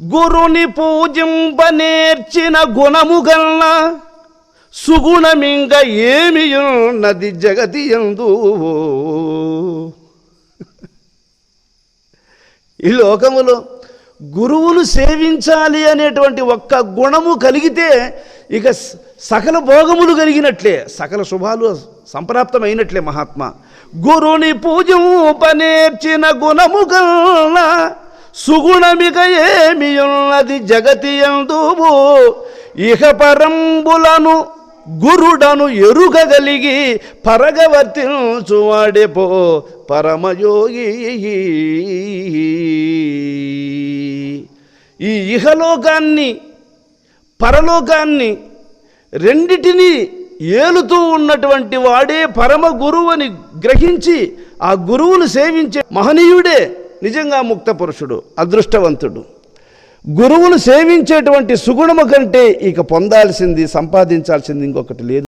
గురుని పూజింపనేర్చిన గుణము గల్ల సుగుణమింక ఏమియున్నది జగతి ఎందు? ఈ లోకములో గురువును సేవించాలి అనేటువంటి ఒక్క గుణము కలిగితే ఇక సకల భోగములు కలిగినట్లే సకల శుభాలు సంప్రాప్తమైనట్లే మహాత్మ. గురుని పూజింపనేర్చిన గుణము గల్లా సుగుణమిక ఏమియున్నది ఉన్నది జగతి ఎందువు ఇహ పరంబులను గురుడను ఎరుగగలిగి పరగవర్తించువాడెపో పరమయోగి. ఈ ఇహలోకాన్ని పరలోకాన్ని రెండిటిని ఏలుతూ ఉన్నటువంటి వాడే పరమ గురువు అని గ్రహించి ఆ గురువును సేవించే మహనీయుడే. నిజంగా ముక్త పురుషుడు అదృష్టవంతుడు. గురువును సేవించేటువంటి సుగుణము కంటే ఇక పొందాల్సింది సంపాదించాల్సింది ఇంకొకటి లేదు.